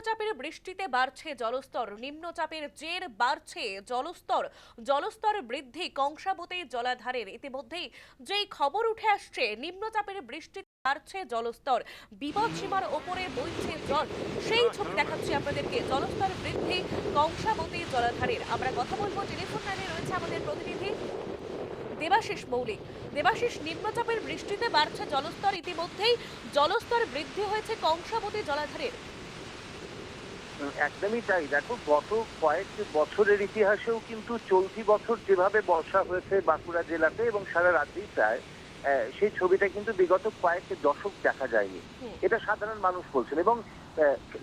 নিম্নচাপের বৃষ্টিতে বাড়ছে জলস্তর, নিম্নচাপের জের বাড়ছে জলস্তর জলস্তর বৃদ্ধি কংসাবতী জলাধারের ইতিমধ্যেই যেই খবর উঠে আসছে, নিম্নচাপের বৃষ্টিতে বাড়ছে জলস্তর, বিপদ সীমার ওপরে বইছে জল। সেই ছবি দেখাচ্ছি আপনাদেরকে, জলস্তর বৃদ্ধি কংসাবতী জলাধারের। আমরা কথা বলব, টেলিফোন লাইনে রয়েছে আমাদের প্রতিনিধি দেবাশিস মৌলিক। দেবাশিস, নিম্নচাপের বৃষ্টিতে বাড়ছে জলস্তর, ইতিমধ্যেই জলস্তর বৃদ্ধি হয়েছে কংসাবতী জলাধারের। একদমই তাই। দেখো গত কয়েক বছরের ইতিহাসেও কিন্তু চলতি বছর যেভাবে বর্ষা হয়েছে বাঁকুড়া জেলাতে এবং সারা রাজ্যেই প্রায় সেই ছবিটা কিন্তু বিগত কয়েক দশক দেখা যায়নি। এটা সাধারণ মানুষ বলছেন এবং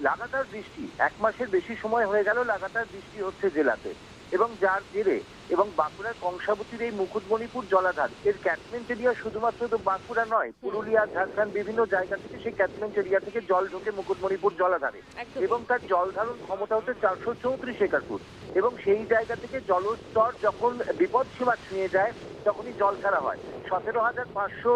লাগাতার বৃষ্টি এক মাসের বেশি সময় হয়ে গেল লাগাতার বৃষ্টি হচ্ছে জেলাতে। এবং যার জেরে এবং বাঁকুড়ার কংসাবতীর এই মুকুটমণিপুর জলাধার। এর ক্যাটমেন্ট এরিয়া শুধুমাত্র তো বাঁকুড়া নয় পুরুলিয়া ঝাড়খণ্ড বিভিন্ন জায়গা থেকে সেই ক্যাটমেন্ট এরিয়া থেকে জল ঢোকে মুকুটমণিপুর জলাধারে। এবং তার জল ধারণ ক্ষমতা হচ্ছে চারশো চৌত্রিশ একর ফুট। এবং সেই জায়গা থেকে জলস্তর যখন বিপদ সীমা ছুঁয়ে যায় তখনই জল ছাড়া হয়। সতেরো হাজার পাঁচশো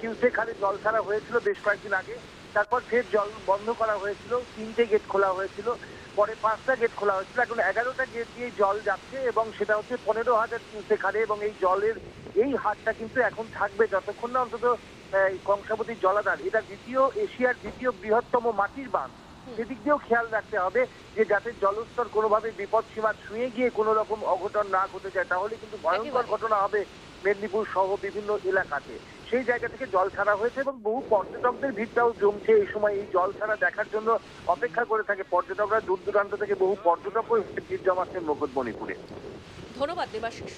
কিউসেক হারে জল ছাড়া হয়েছিল বেশ কয়েকদিন আগে। তারপর ফের জল বন্ধ করা হয়েছিল তিনটে গেট খোলা হয়েছিল পরে পাঁচটা গেট খোলা হয়েছিল। এখন এগারোটা গেট দিয়ে জল যাচ্ছে এবং সেটা হচ্ছে পনেরো হাজার কিউসেক হারে এবং এই জলের এই হারটা কিন্তু এখন থাকবে যতক্ষণ না অন্তত কংসাবতী জলাধার এটা দ্বিতীয় এশিয়ার দ্বিতীয় বৃহত্তম মাটির বাঁধ। সেদিক দিয়েও খেয়াল রাখতে হবে যে যাতে জলস্তর কোনোভাবে বিপদ সীমা ছুঁয়ে গিয়ে কোনো রকম অঘটন না ঘটে যায় তাহলে কিন্তু ভয়ঙ্কর ঘটনা হবে। মেদিনীপুর সহ বিভিন্ন এলাকাতে। সেই জায়গা থেকে জল ছাড়া হয়েছে এবং বহু পর্যটকদের ভিড়টাও জমছে এই সময় এই জল ছাড়া দেখার জন্য অপেক্ষা করে থাকে পর্যটকরা। দূর দূরান্ত থেকে বহু পর্যটকও ভিড় জমাচ্ছেন মুকুটমণিপুরে। ধন্যবাদ দেবাশিস।